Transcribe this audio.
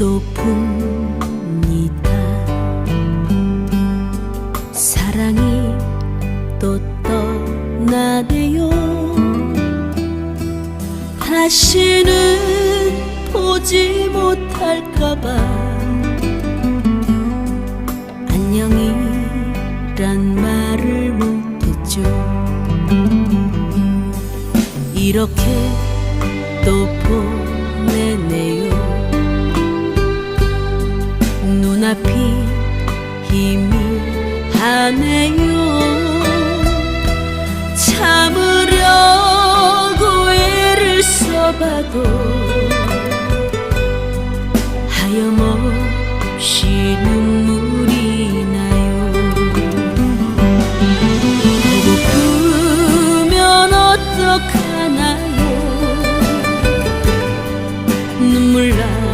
또 풉니다 사랑이 또 떠나네요 다시는 보지 못할까봐 안녕이란 말을 못했죠 이렇게 또 보. 눈앞이 희미하네요. 참으려고 애를 써봐도 하염없이 눈물이 나요. 고프면 어떡하나요? 눈물 나